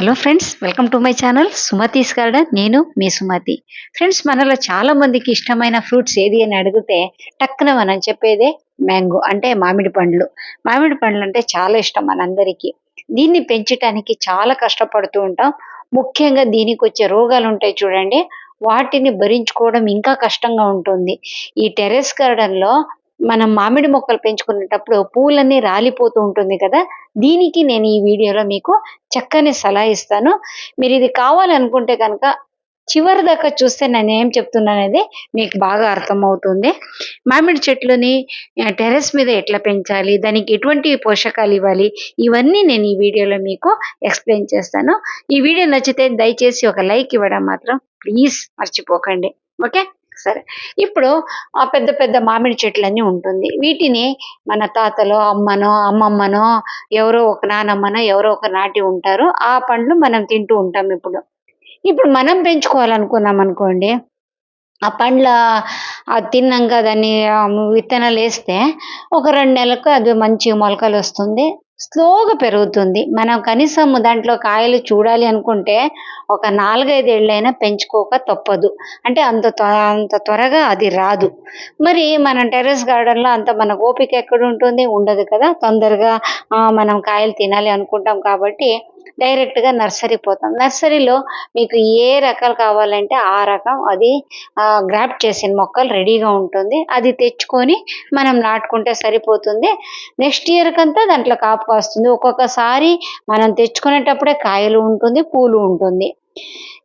Hello friends welcome to my channel Sumathi's garden నేను మీ Sumathi. Friends మనలో చాలా మందికి ఇష్టమైన ఫ్రూట్స్ ఏది అని అడిగితే టక్కున మనం చెప్పేదే మ్యాంగో అంటే మామిడి పండ్లు. మామిడి పండ్లు అంటే చాలా ఇష్టం మనందరికీ. దీన్ని పెంచడానికి చాలా కష్టపడుతూ ఉంటాం. ముఖ్యంగా దీనికి వచ్చే రోగాలు ఉంటాయి చూడండి. వాటిని భరించుకోవడం ఇంకా కష్టంగా ఉంటుంది. ఈ టెర్రస్ గార్డెన్లో మనం మామిడి మొక్కలు పెంచుకునేటప్పుడు పూలన్నీ రాలిపోతూ ఉంటుంది కదా దీనికి నేను ఈ వీడియోలో మీకు చక్కని సలహా ఇస్తాను. మీరు ఇది కావాలనుకుంటే కనుక చివరి దాకా చూస్తే నేను ఏం చెప్తున్నాననేది మీకు బాగా అర్థమవుతుంది. మామిడి చెట్లని టెర్రస్ మీద ఎట్లా పెంచాలి దానికి ఎటువంటి పోషకాలు ఇవ్వాలి ఇవన్నీ నేను ఈ వీడియోలో మీకు ఎక్స్ప్లెయిన్ చేస్తాను. ఈ వీడియో నచ్చితే దయచేసి ఒక లైక్ ఇవ్వడం మాత్రం ప్లీజ్ మర్చిపోకండి. ఓకే? సరే. ఇప్పుడు ఆ పెద్ద పెద్ద మామిడి చెట్లన్నీ ఉంటుంది. వీటిని మన తాతలో అమ్మనో అమ్మమ్మనో ఎవరో ఒక నానమ్మనో ఎవరో ఒక నాటి ఉంటారు. ఆ పండ్లు మనం తింటూ ఉంటాం ఇప్పుడు. ఇప్పుడు మనం పెంచుకోవాలనుకున్నాం అనుకోండి ఆ పండ్ల తిన్నాక దాన్ని విత్తనాలు వేస్తే ఒక రెండు నెలలకు అది మంచి మొలకలు వస్తుంది. స్లోగా పెరుగుతుంది. మనం కనీసం దాంట్లో కాయలు చూడాలి అనుకుంటే ఒక నాలుగైదేళ్ళైనా పెంచుకోక తప్పదు. అంటే అంత త్వ- అంత త్వరగా అది రాదు. మరి మనం టెర్రస్ గార్డెన్లో అంత మన ఓపిక ఎక్కడ ఉంటుంది? ఉండదు కదా. తొందరగా మనం కాయలు తినాలి అనుకుంటాం కాబట్టి డైరెక్ట్గా నర్సరీ పోతాం. నర్సరీలో మీకు ఏ రకాలు కావాలంటే ఆ రకం అది గ్రాప్ చేసిన మొక్కలు రెడీగా ఉంటుంది. అది తెచ్చుకొని మనం నాటుకుంటే సరిపోతుంది. నెక్స్ట్ ఇయర్ కంతా దాంట్లో కాపు కాస్తుంది. ఒక్కొక్కసారి మనం తెచ్చుకునేటప్పుడే కాయలు ఉంటుంది పూలు ఉంటుంది.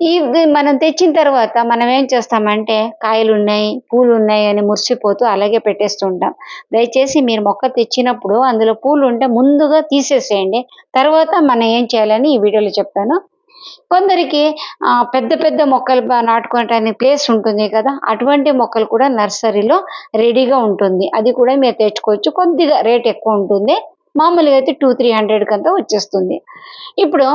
ఈ మనం తెచ్చిన తర్వాత మనం ఏం చేస్తామంటే కాయలు ఉన్నాయి పూలు ఉన్నాయి అని మురిసిపోతూ అలాగే పెట్టేస్తుంటాం. దయచేసి మీరు మొక్క తెచ్చినప్పుడు అందులో పూలు ఉంటే ముందుగా తీసేసేయండి. తర్వాత మనం ఏం చేయాలని ఈ వీడియోలో చెప్తాను. కొందరికి పెద్ద పెద్ద మొక్కలు నాటుకోవటానికి ప్లేస్ ఉంటుంది కదా అటువంటి మొక్కలు కూడా నర్సరీలో రెడీగా ఉంటుంది. అది కూడా మీరు తెచ్చుకోవచ్చు. కొద్దిగా రేట్ ఎక్కువ ఉంటుంది. మామూలుగా అయితే టూ త్రీ హండ్రెడ్ కంతా వచ్చేస్తుంది. ఇప్పుడు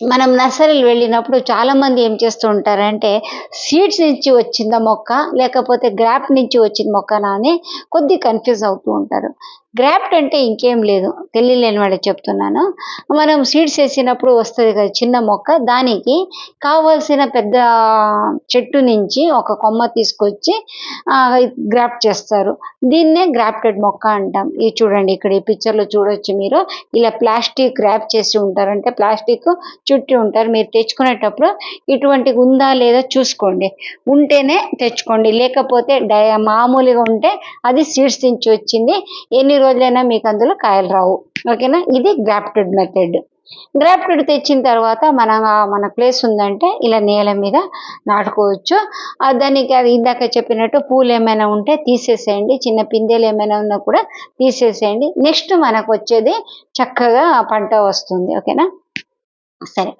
మనం నర్సరీలు వెళ్ళినప్పుడు చాలా మంది ఏం చేస్తూ ఉంటారంటే సీడ్స్ నుంచి వచ్చిందా మొక్క? లేకపోతే గ్రాఫ్ట్ నుంచి వచ్చిన మొక్కనా? అని కొద్ది కన్ఫ్యూజ్ అవుతూ ఉంటారు. గ్రాఫ్ట్ అంటే ఇంకేం లేదు. తెలియలేని వాళ్ళకి చెప్తున్నాను. మనం సీడ్స్ వేసినప్పుడు వస్తుంది కదా చిన్న మొక్క దానికి కావాల్సిన పెద్ద చెట్టు నుంచి ఒక కొమ్మ తీసుకొచ్చి గ్రాఫ్ట్ చేస్తారు. దీన్నే గ్రాఫ్టెడ్ మొక్క అంటాం. ఇది చూడండి ఇక్కడ ఈ పిక్చర్లో చూడొచ్చు మీరు. ఇలా ప్లాస్టిక్ ర్యాప్ చేసి ఉంటారు అంటే ప్లాస్టిక్ చుట్టి ఉంటారు. మీరు తెచ్చుకునేటప్పుడు ఇటువంటి ఉందా లేదా చూసుకోండి. ఉంటేనే తెచ్చుకోండి. లేకపోతే డై మామూలుగా ఉంటే అది సీడ్స్ నుంచి వచ్చింది. ఎన్ని రోజులైనా మీకు అందులో కాయలు రావు. ఓకేనా? ఇది గ్రాఫ్టెడ్ మెథడ్. గ్రాఫ్టెడ్ తెచ్చిన తర్వాత మన మన ప్లేస్ ఉందంటే ఇలా నేల మీద నాటుకోవచ్చు. దానికి అది ఇందాక చెప్పినట్టు పూలు ఏమైనా ఉంటే తీసేసేయండి. చిన్న పిందెలు ఏమైనా ఉన్నా కూడా తీసేసేయండి. నెక్స్ట్ మనకు వచ్చేది చక్కగా పంట వస్తుంది. ఓకేనా? సరే.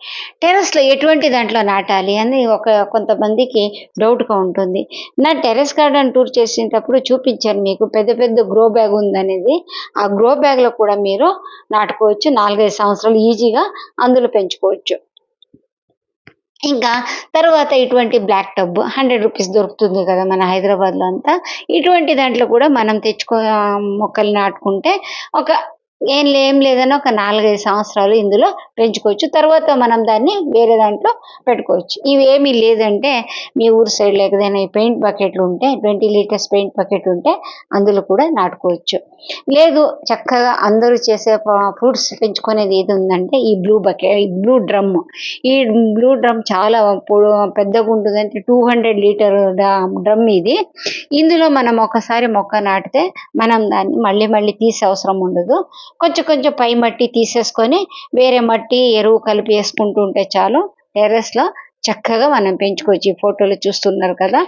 టెర్రస్లో ఎటువంటి దాంట్లో నాటాలి అని ఒక కొంతమందికి డౌట్గా ఉంటుంది. నా టెర్రస్ గార్డెన్ టూర్ చేసేటప్పుడు చూపించాను మీకు. పెద్ద పెద్ద గ్రో బ్యాగ్ ఉందనేది. ఆ గ్రో బ్యాగ్లో కూడా మీరు నాటుకోవచ్చు. నాలుగైదు సంవత్సరాలు ఈజీగా అందులో పెంచుకోవచ్చు. ఇంకా తర్వాత ఇటువంటి బ్లాక్ టబ్. హండ్రెడ్ రూపీస్ దొరుకుతుంది కదా మన హైదరాబాద్లో అంతా. ఇటువంటి దాంట్లో కూడా మనం తెచ్చుకో మొక్కలు నాటుకుంటే ఒక ఏం లేం ఏం ఒక నాలుగైదు సంవత్సరాలు ఇందులో పెంచుకోవచ్చు. తర్వాత మనం దాన్ని వేరే దాంట్లో పెట్టుకోవచ్చు. ఇవి లేదంటే మీ ఊరు సైడ్ ఏదైనా పెయింట్ బకెట్లు ఉంటే ట్వంటీ లీటర్స్ పెయింట్ బకెట్ ఉంటే అందులో కూడా నాటుకోవచ్చు. లేదు చక్కగా అందరూ చేసే ఫ్రూట్స్ పెంచుకునేది ఏది ఉందంటే ఈ బ్లూ బకెట్ ఈ బ్లూ డ్రమ్. ఈ బ్లూ డ్రమ్ చాలా పెద్దగా ఉంటుంది అంటే టూ హండ్రెడ్ లీటర్ డ్రమ్ ఇది. ఇందులో మనం ఒకసారి మొక్క నాటితే మనం దాన్ని మళ్ళీ మళ్ళీ తీసే అవసరం ఉండదు. కొంచెం కొంచెం పై మట్టి తీసేసుకొని వేరే మట్టి ఎరువు కలిపి వేసుకుంటూ ఉంటే చాలు టెర్రస్లో చక్కగా మనం పెంచుకోవచ్చు. ఈ ఫోటోలు చూస్తున్నారు కదా.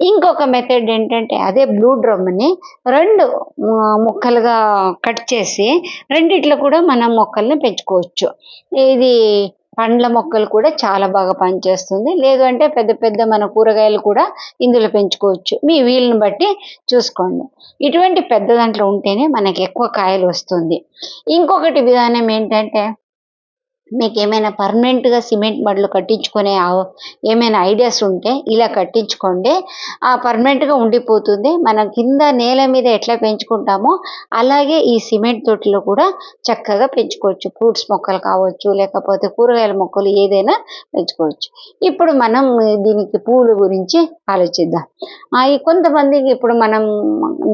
ఇంకొక మెథడ్ ఏంటంటే అదే బ్లూ డ్రమ్ని రెండు ముక్కలుగా కట్ చేసి రెండిట్లో కూడా మనం మొక్కల్ని పెంచుకోవచ్చు. ఇది పండ్ల మొక్కలు కూడా చాలా బాగా పనిచేస్తుంది. లేదు అంటే పెద్ద పెద్ద మన కూరగాయలు కూడా ఇందులో పెంచుకోవచ్చు. మీ వీలుని బట్టి చూసుకోండి. ఇటువంటి పెద్ద దాంట్లో ఉంటేనే మనకి ఎక్కువ కాయలు వస్తుంది. ఇంకొకటి విధానం ఏంటంటే మీకు ఏమైనా పర్మనెంట్గా సిమెంట్ బడ్లు కట్టించుకునే ఏమైనా ఐడియాస్ ఉంటే ఇలా కట్టించుకోండి. ఆ పర్మనెంట్గా ఉండిపోతుంది. మనం కింద నేల మీద ఎట్లా పెంచుకుంటామో అలాగే ఈ సిమెంట్ తొట్టిలో కూడా చక్కగా పెంచుకోవచ్చు. ఫ్రూట్స్ మొక్కలు కావచ్చు లేకపోతే కూరగాయల మొక్కలు ఏదైనా పెంచుకోవచ్చు. ఇప్పుడు మనం దీనికి పూలు గురించి ఆలోచిద్దాం. ఆ, కొంతమందికి ఇప్పుడు మనం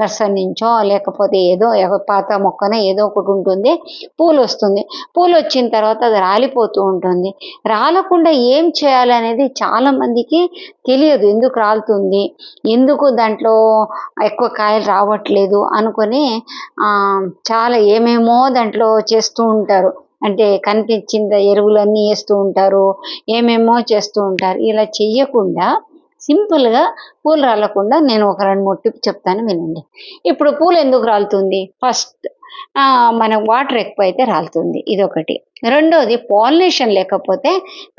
నర్సరీ నుంచో లేకపోతే ఏదో పాత మొక్కన ఏదో ఒకటి ఉంటుంది. పూలు వస్తుంది. పూలు వచ్చిన తర్వాత రాలిపోతూ ఉంటుంది. రాలకుండా ఏం చేయాలనేది చాలామందికి చాలా మందికి తెలియదు. ఎందుకు రాలుతుంది? ఎందుకు దాంట్లో ఎక్కువ కాయలు రావట్లేదు? అనుకొని చాలా ఏమేమో దాంట్లో చేస్తూ ఉంటారు. అంటే కనిపించిన ఎరువులన్నీ వేస్తూ ఉంటారు. ఏమేమో చేస్తూ ఉంటారు. ఇలా చెయ్యకుండా సింపుల్గా పూలు రాలకుండా నేను ఒక రెండు మూడు టిప్ చెప్తాను వినండి. ఇప్పుడు పూలు ఎందుకు రాలుతుంది? ఫస్ట్ మన వాటర్ ఎక్కువ అయితే రాలుతుంది. ఇదొకటి. రెండోది పాలినేషన్ లేకపోతే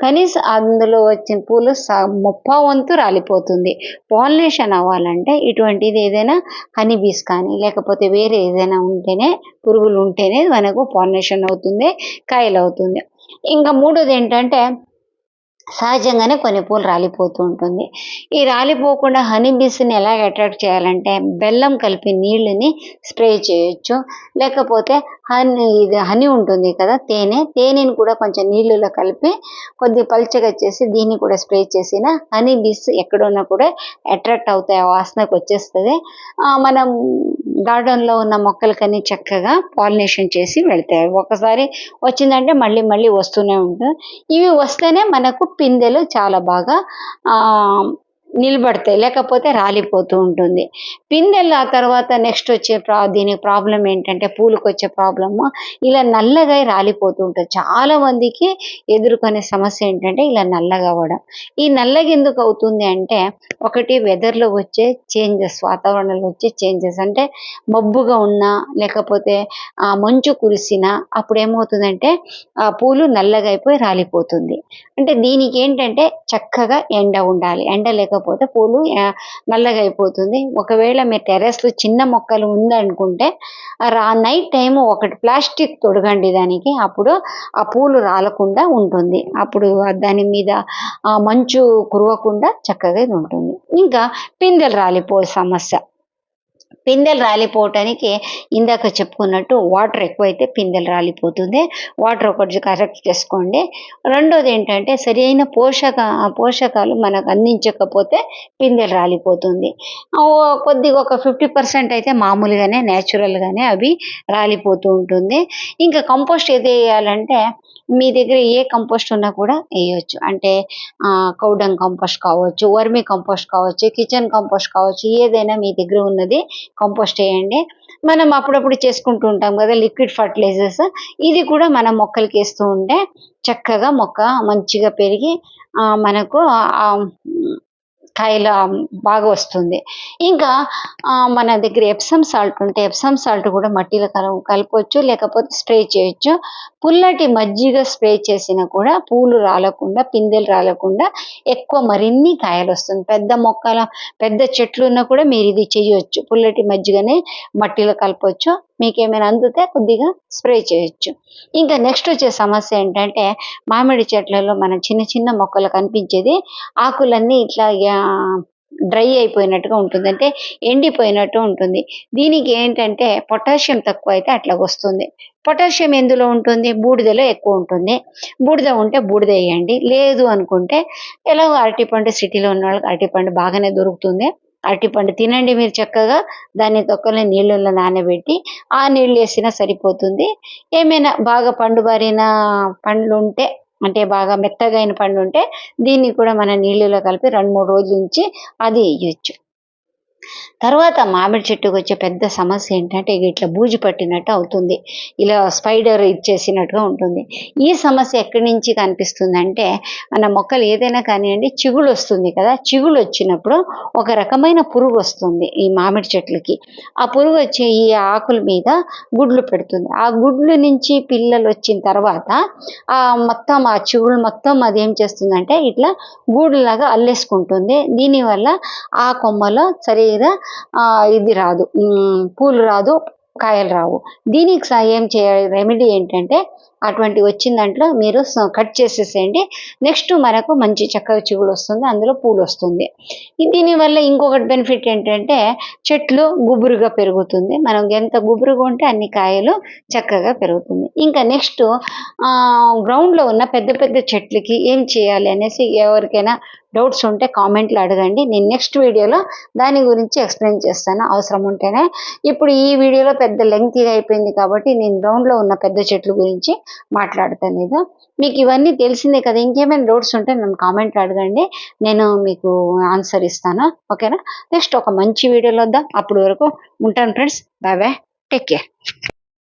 కనీసం అందులో వచ్చిన పూలు స ముప్పా వంతు రాలిపోతుంది. పాలినేషన్ అవ్వాలంటే ఇటువంటిది ఏదైనా హనీ బీస్ కానీ లేకపోతే వేరే ఏదైనా ఉంటేనే పురుగులు ఉంటేనే మనకు పాలినేషన్ అవుతుంది కాయలు అవుతుంది ఇంకా మూడోది ఏంటంటే సహజంగానే కొన్ని పూలు రాలిపోతూ ఉంటుంది. ఈ రాలిపోకుండా హనీ బీస్ని ఎలా అట్రాక్ట్ చేయాలంటే బెల్లం కలిపి నీళ్ళని స్ప్రే చేయొచ్చు. లేకపోతే హనీ ఇది హనీ ఉంటుంది కదా తేనె తేనెని కూడా కొంచెం నీళ్ళలో కలిపి కొద్ది పల్చగా చేసి దీన్ని కూడా స్ప్రే చేసిన హనీ బీస్ ఎక్కడున్నా కూడా అట్రాక్ట్ అవుతాయి వాసనకు వచ్చేస్తుంది. మనం గార్డెన్లో ఉన్న మొక్కలకన్నీ చక్కగా పాలినేషన్ చేసి వెళ్తాయి. ఒకసారి వచ్చిందంటే మళ్ళీ మళ్ళీ వస్తూనే ఉంటుంది. ఇవి వస్తేనే మనకు పిందెలు చాలా బాగా నిలబడతాయి లేకపోతే రాలిపోతూ ఉంటుంది. పిందెలు ఆ తర్వాత నెక్స్ట్ వచ్చే ప్రా దీనికి ప్రాబ్లం ఏంటంటే పూలకు వచ్చే ప్రాబ్లము ఇలా నల్లగా రాలిపోతూ ఉంటుంది. చాలా మందికి ఎదుర్కొనే సమస్య ఏంటంటే ఇలా నల్లగా అవ్వడం. ఈ నల్లగా ఎందుకు అవుతుంది అంటే ఒకటి వెదర్లో వచ్చే చేంజెస్ వాతావరణంలో వచ్చే చేంజెస్ అంటే మబ్బుగా ఉన్నా లేకపోతే ఆ మంచు కురిసినా అప్పుడు ఏమవుతుందంటే ఆ పూలు నల్లగా అయిపోయి రాలిపోతుంది. అంటే దీనికి ఏంటంటే చక్కగా ఎండ ఉండాలి. ఎండ లేకపోతే పూలు నల్లగా అయిపోతుంది. ఒకవేళ మీ టెర్రస్లో చిన్న మొక్కలు ఉందనుకుంటే రా నైట్ టైం ఒకటి ప్లాస్టిక్ తొడగండి దానికి. అప్పుడు ఆ పూలు రాలకుండా ఉంటుంది. అప్పుడు దాని మీద ఆ మంచు కురవకుండా చక్కగా ఉంటుంది. ఇంకా పిందెలు రాలిపో సమస్య. పిందెలు రాలిపోవటానికి ఇందాక చెప్పుకున్నట్టు వాటర్ ఎక్కువైతే పిందెలు రాలిపోతుంది. వాటర్ ఒకటి కరెక్ట్ చేసుకోండి. రెండోది ఏంటంటే సరైన పోషక పోషకాలు మనకు అందించకపోతే పిందెలు రాలిపోతుంది. కొద్దిగా ఒక ఫిఫ్టీ పర్సెంట్ అయితే మామూలుగానే న్యాచురల్గానే అవి రాలిపోతూ ఉంటుంది. ఇంకా కంపోస్ట్ ఏది వేయాలంటే మీ దగ్గర ఏ కంపోస్ట్ ఉన్నా కూడా వేయొచ్చు. అంటే కౌడంగ్ కంపోస్ట్ కావచ్చు వర్మి కంపోస్ట్ కావచ్చు కిచెన్ కంపోస్ట్ కావచ్చు ఏదైనా మీ దగ్గర ఉన్నది కంపోస్ట్ వేయండి. మనం అప్పుడప్పుడు చేసుకుంటూ ఉంటాం కదా లిక్విడ్ ఫర్టిలైజర్స్. ఇది కూడా మనం మొక్కలకి వేస్తూ ఉంటే చక్కగా మొక్క మంచిగా పెరిగి ఆ, మనకు ఆ, కాయల బాగా వస్తుంది. ఇంకా మన దగ్గర ఎప్సమ్ సాల్ట్ ఉంటే ఎప్సమ్ సాల్ట్ కూడా మట్టిలో కల కలపవచ్చు లేకపోతే స్ప్రే చేయొచ్చు. పుల్లటి మజ్జిగ స్ప్రే చేసినా కూడా పూలు రాలకుండా పిందెలు రాలకుండా ఎక్కువ మరిన్ని కాయలు వస్తుంది. పెద్ద మొక్కల పెద్ద చెట్లు ఉన్నా కూడా మీరు ఇది చేయొచ్చు. పుల్లటి మజ్జిగనే మట్టిలో కలపవచ్చు మీకు ఏమైనా కొద్దిగా స్ప్రే చేయొచ్చు. ఇంకా నెక్స్ట్ వచ్చే సమస్య ఏంటంటే మామిడి చెట్లలో మన చిన్న చిన్న మొక్కలు కనిపించేది ఆకులన్నీ ఇట్లా డ్రై అయిపోయినట్టుగా ఉంటుంది. అంటే ఎండిపోయినట్టు ఉంటుంది. దీనికి ఏంటంటే పొటాషియం తక్కువ అయితే అట్లా వస్తుంది. పొటాషియం ఎందులో ఉంటుంది? బూడిదలో ఎక్కువ ఉంటుంది. బూడిద ఉంటే బూడిద వేయండి. లేదు అనుకుంటే ఎలాగో అరటిపండు సిటీలో ఉన్న వాళ్ళకి అరటిపండు బాగానే దొరుకుతుంది. అరటిపండు తినండి మీరు చక్కగా. దాన్ని తొక్కని నీళ్ళల్లో నానబెట్టి ఆ నీళ్ళు వేసినా సరిపోతుంది. ఏమైనా బాగా పండు బారిన పండ్లు ఉంటే అంటే బాగా మెత్తగా అయిన పండు ఉంటే దీన్ని కూడా మన నీళ్ళలో కలిపి రెండు మూడు రోజులు ఉంచి అది వేయచ్చు. తర్వాత మామిడి చెట్టుకు వచ్చే పెద్ద సమస్య ఏంటంటే ఇట్లా బూజు పట్టినట్టు అవుతుంది. ఇలా స్పైడర్ ఇచ్చేసినట్టుగా ఉంటుంది. ఈ సమస్య ఎక్కడి నుంచి కనిపిస్తుంది అంటే మన మొక్కలు ఏదైనా కానివ్వండి చిగులు వస్తుంది కదా. చిగులు వచ్చినప్పుడు ఒక రకమైన పురుగు వస్తుంది ఈ మామిడి చెట్లకి. ఆ పురుగు వచ్చే ఈ ఆకుల మీద గుడ్లు పెడుతుంది. ఆ గుడ్లు నుంచి పిల్లలు వచ్చిన తర్వాత ఆ మొత్తం ఆ చిగుళ్ళు మొత్తం అది ఏం చేస్తుందంటే ఇట్లా గూడులాగా అల్లేసుకుంటుంది. దీనివల్ల ఆ కొమ్మలో సరే ఆ, ఇది రాదు. పూలు రాదు కాయలు రావు. దీనికి స- ఏం చేయాలి రెమెడీ ఏంటంటే అటువంటి వచ్చిన దాంట్లో మీరు కట్ చేసేసేయండి. నెక్స్ట్ మనకు మంచి చక్కగా చిగుడు వస్తుంది. అందులో పూలు వస్తుంది. దీనివల్ల ఇంకొకటి బెనిఫిట్ ఏంటంటే చెట్లు గుబురుగా పెరుగుతుంది. మనం ఎంత గుబురుగా ఉంటే అన్ని కాయలు చక్కగా పెరుగుతుంది. ఇంకా నెక్స్ట్ గ్రౌండ్లో ఉన్న పెద్ద పెద్ద చెట్లకి ఏం చేయాలి అనేసి ఎవరికైనా డౌట్స్ ఉంటే కామెంట్లు అడగండి. నేను నెక్స్ట్ వీడియోలో దాని గురించి ఎక్స్ప్లెయిన్ చేస్తాను. అవసరం ఉంటేనే. ఇప్పుడు ఈ వీడియోలో పెద్ద లెంగ్తీగా అయిపోయింది కాబట్టి నేను గ్రౌండ్లో ఉన్న పెద్ద చెట్ల గురించి మాట్లాడతాను లేదు. మీకు ఇవన్నీ తెలిసిందే కదా ఇంకేమైనా డౌట్స్ ఉంటే నన్ను కామెంట్ అడగండి. నేను మీకు ఆన్సర్ ఇస్తాను. ఓకేనా నెక్స్ట్ ఒక మంచి వీడియోలో వద్దాం. అప్పటి వరకు ఉంటాను friends bye bye take care